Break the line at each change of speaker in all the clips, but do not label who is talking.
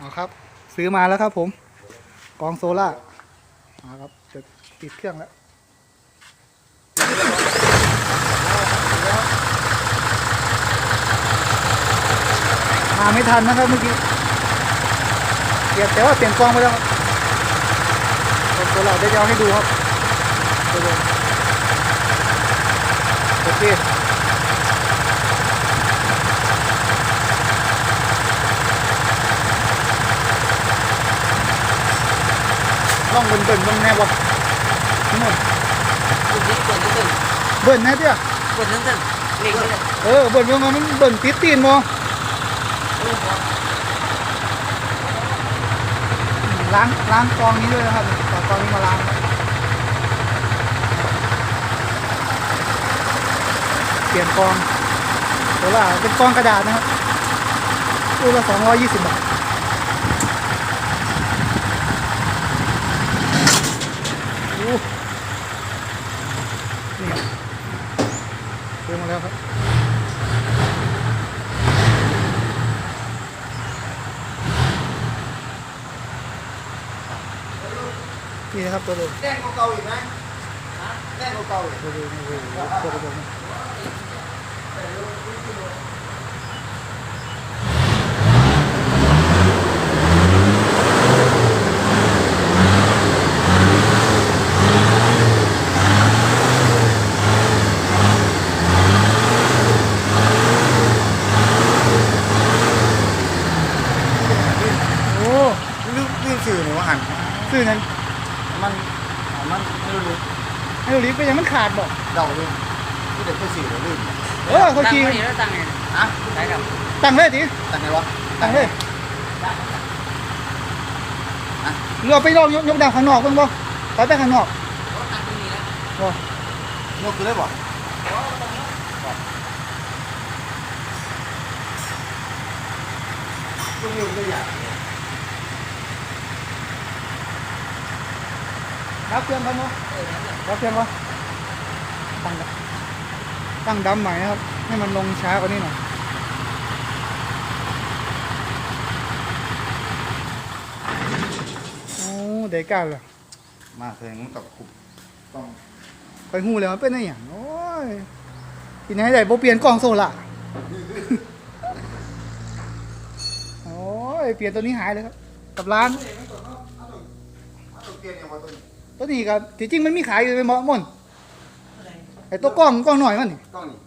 เอาครับ ซื้อมาแล้วครับผม กองโซล่ามาครับจะติดเครื่องแล้วมาไม่ทันนะครับเมื่อกี้เกียแต่ว่าเปลี่ยนกองไปแล้วกองโซล่าเดี๋ยวจะเอาให้ดูครับโอเค องเบิ่นเบิ่นๆเบิ่งแน่บ่ทั้งหมด
กดนี้กดนั่นตึง
เบิ่นแน่เตี้ย
กดนั่นตึงเล็กเลย
เออเบิ่นเบิ่งว่ามันเบิ่นติดตีนบ่ล้างล้างกองนี้ด้วยนะครับต่อกองนี้มาล้างเปลี่ยนกองโซล่าเป็นกองกระดาษนะครับตู้ละ220บาทโอ้ นี่ครับซื้อมาแล้วครับนี่นะครับตัวเดิม
แจ้งเก่าๆอีกไหมแจ้งเก่าๆอีก
ตัวเดิมโอ้โหตัวเดิมโอ้
ลืมลืมสื่อหนูว่าหัน
ซื้อนั้น
มันมันไม่รู้
ให้เรา ลิฟต์ไปยังมันขาดบ่
เดาเลยที่เด็กไปสื่อหนูลืม
เออเขาขี่
ตั้งไว้นี่แล้วตั้งไง
อะ
ได้ครับ
ตั้งเลยดิ
ตั้งไงวะ
ตั้งเลยเราไปลองยกยกดาวข้างนอกเบ้างบ่ไปไปข้างนอก
ตั้งตรงนี้แล้ว
บ่
ยกคือได้บ่ยกนิ้วก็อยาก
รับเครื่องกันบ่รับเครื่องบ่ตั้งดำตั้งดำใหม่นะครับ ให้มันลงช้ากว่านี้หน่อยโอ้เด็กกันล่ะ
มาแทงมันกับคุบต้อง
ไปหูแล้วมันเป็นอะไรอย่างโอ้ยทีไหนได้บ่เปลี่ยนกล่องโซล่าโอ้ยเปลี่ยนตัวนี้หายเลยครับ กับร้าน
ต้องเปลี่ยนอย่างว่าตัวนี้
ตัวนี้ก็ที่จริงมันมีขายอยู่ในหมอมนไอ้ตัวกล้องกล้องหน่อยมันนี่
กล้องนี่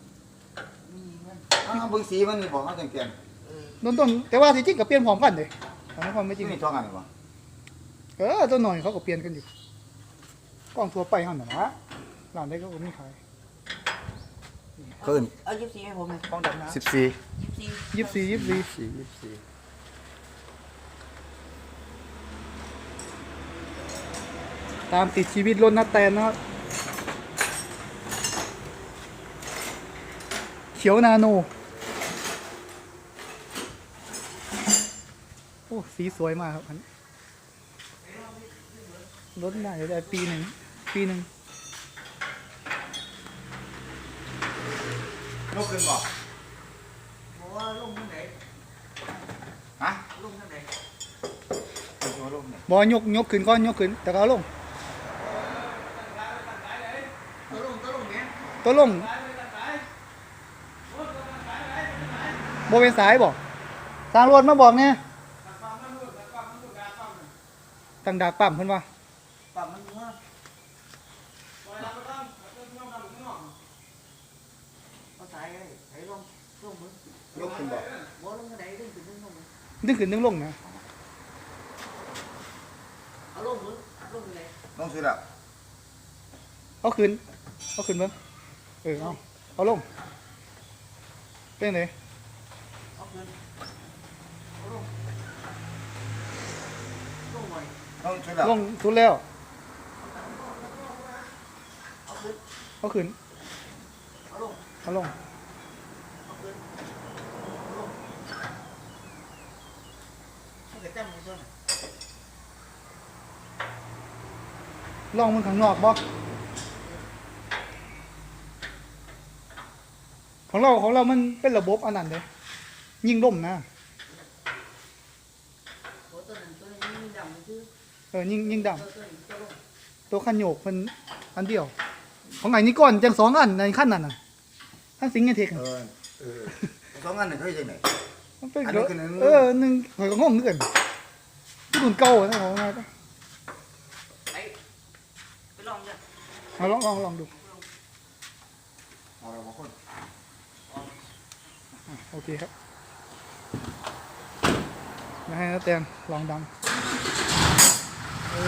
มีมันเบิ่งสีมันนี่บ่เฮาจังแกน
ต้นต้นแต่ว่าที่จริงก็เปลี่ยนผอมกันเลยอันนั้นความไม่จริง
มีช่องอะไรบ้าง
เออตัวหน่อยเขาก็เปลี่ยนกันอยู่กล้องทั่วไปหั่หน่ะนะร้านใดก็มีขาย
เพิ่น
เอา24ให้ผมหน่อ
กล้องดำนะสิบสี่
ยี่
สิบสี่ยี่สิบสี่
สี่
ตามติดชีวิตรถนัดแตนนะครับ เขียวนาโน โอ้ สีสวยมากครับอันนี้รถน่าจะได้ปีหนึ่ง ปีหนึ่ง
ยกขึ้นบ่
บอกว่าลงทางไหน
ฮะ
ลงทางไหน
ยกลงเนี่ย
บอยกยกขึ้นก้อนยกขึ้นแต่ก็เอาลง
ตัวลงตัวลงเนี้ย
ตัวลงโบเป็นสายบอกทางรถมาบอกเนี่ยตั้งดากปั๊มเพิ่นว่า
ปรับมันเมื่อเอาสายไงไอ้ลงลงมือย
กขึ้นบ่
บ่ลงทางไหนดึงถึงดึงลงมือ
ดึงขึ้นดึงลงนะ
เอาลงมือลงทางไหน
ต้องซื้อแล้ว
เอาขึ้นเอาขึ้นเบิ่ง เออเอาเอาลงเป็นไง
เอาขึ้นเอาลงลงหน่อย
ต้องซื้อแล้ว
ลงทุนแล้ว
เอาขึ้น
เอาขึ้น
เอาลง
เอาลง
เอาขึ้นเอาลงมันก็จำมันตัวน่ะ
ลองมันข้างนอกบ่ ของเราของเรามันเป็นระบบอันนั้นเด้ยิงล่มนะ
ตัวนั้นตัวนี้มีดำชื่อ
เออยิงยิงด
ตัวตัวนี้ตัวลงำ
ตัวขันโยกมันอันเดียว ของไหนนี่ก่อนจังสองอันในขั้นนั้นน่ะขั้นสิงห์ไงเทค
เอ
น่ะ
อเออสองอันนี่เขาจะไหน
มันเป็น
อันนี้คือหนึ่ง
เออหนึ่งหอยก็งงเหมือนกันที่รุ่นเก่านะของมาปะ
ไปไปลองจ้ะ
เอาลองลองลองดู
เอาเรามาคน
อะ โอเคครับมาให้นาแตนลองดัง โอ้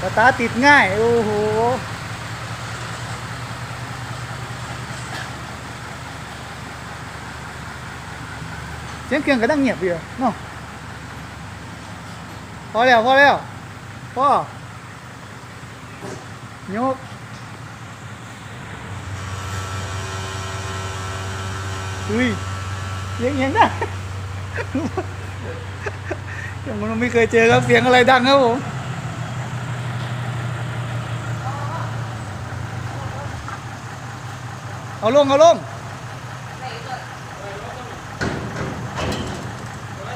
สตาร์ทติดง่าย โอ้โหเสียงเครื่องก็ดังเงียบอยู่เนาะพอแล้วพอแล้วพอยก อุ้ยเสียงยังได้ยังมันไม่เคยเจอครับเสียงอะไรดังครับผมเอาลงเอาลง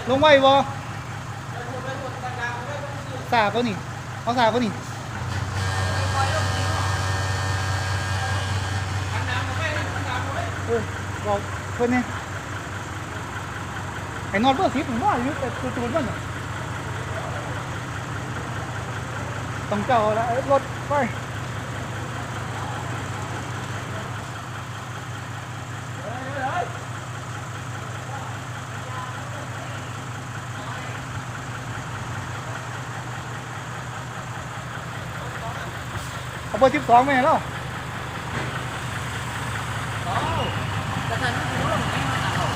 ลงไว้บ่สาเขานี่เอาสาเขานี่บอก พิ่นนี่ไอ้นอตเบอร์สิบผมว่าอยู่แต่ตัวตัวมันน่ะต้องเจ้าละเอ้ยรถไปเอาเบอร์สิบสองไหมเนาะ
แต่ท่านไม่รู้หรอกไม่มาหนักหรอก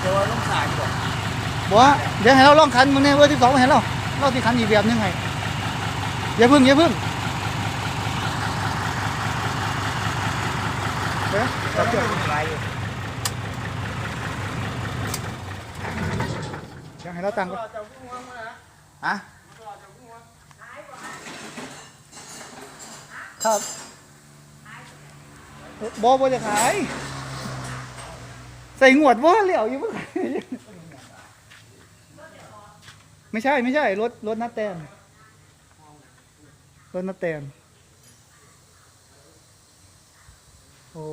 เดี๋ยวว่าลงสายก่อน
บอกว่าเดี๋ยวให้เราลองคันมึงเนี่ยเบอร์สิบสองให้เราเราสิคันอีกแบบหนึงให้อย่าพึ่งอย่าพึ่งเอ๊ะ
เราจะเป็นไร
เดี๋ยวให้เราตังค์ก่อน
จะพุ่งมาเมื่อนะ
ฮะ
จะพุ่งมา
ครับบอบอจะขาย ใส่งวดว่าเหลี่ยวอยู่เมื่อไหร่ ไม่ใช่ไม่ใช่ รถรถนัดแตนรถนัดแตนโอ้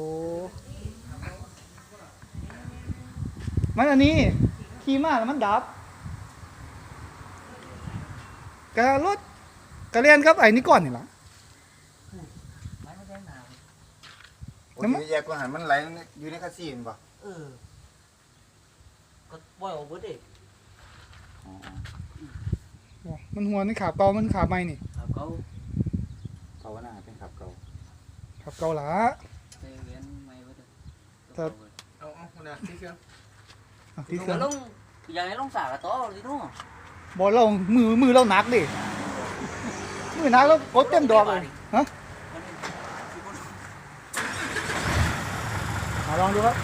มันอันนี้ขี่มาแล้วมันดับกะรถกะเรียนครับไอ้นี่ก่อนนี่ล่ะ
ไม่ไม่ได้หนาว
โอ้ยแยกกว่าหันมันไหลอยู่ในคาซีนป่ะ
เออก็ปล่อยออกเบิดเด็ก
อ๋อ
โอ้ มันหัวนี่ขาเก่ามันขาใหม่นี่
ครับเขา
เขาว่าน่าเป็นขับเก่า
ขาเก่าหลา
เซเวียนไม่เบิดเด้
ครับ
เอาเอาคนน่ะที่เครื่อง
อะ
ที่
ที่
เค
เค
รื่
รื่
อ
องง
ลงอยากให้ลงสากระต่อสิน้อง
บอลเรามือมือเราหนักดิมือหนักแล้วกดเต็มดอกเลยฮะมาลองดูครับ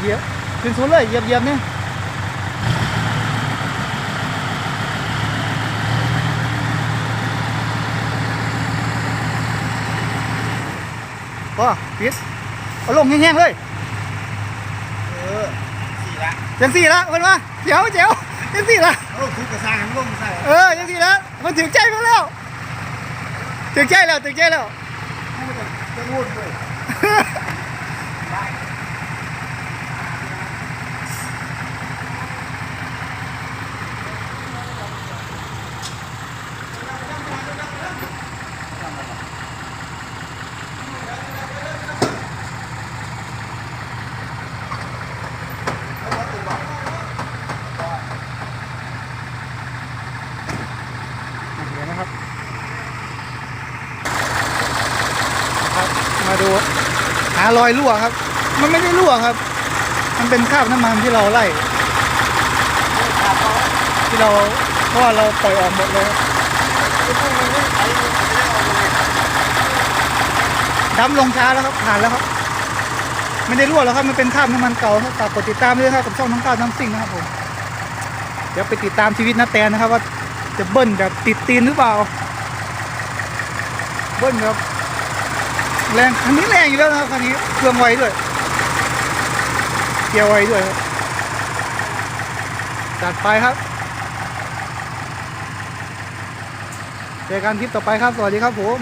เหยียบ ขึ้นศูนย์เลยเหยียบเหยียบเนี่ยพอปิดเอาลงแห้งๆเลย
เออสี่ละ
จังสี่ละมันมาเจ๋วเจ๋วจังสี่ละ
เอาทุกกระซ่าหันลงใส่
เออจังสี่ละมันถึงใจมันแล้วถึงใจแล้วถึงใจแล้ว
จะวุ่นด้วย
เดี๋ยวนะครับนะครับ มาดูหา รอยรั่วครับ มันไม่ได้รั่วครับ มันเป็นคราบน้ำมันที่เราไล่ ที่เราเพราะว่าเราปล่อยออกหมดเลยดำลงช้าแล้วครับผ่านแล้วครับไม่ได้รั่วแล้วครับมันเป็นคราบน้ำมันเก่าครับฝากกดติดตามด้วยนะครับกับช่องน้องก้าวน้ำซิ่งนะครับผมเดี๋ยวไปติดตามชีวิตนาแตนนะครับว่าจะเบิ้ลแบบติดตีนหรือเปล่า เบิ้ลแบบ แรงคันนี้แรงอยู่แล้วนะครับคันนี้เครื่องไวด้วยเกียร์ไวด้วยครับจัดไปครับเจอกันคลิปต่อไปครับ สวัสดีครับผม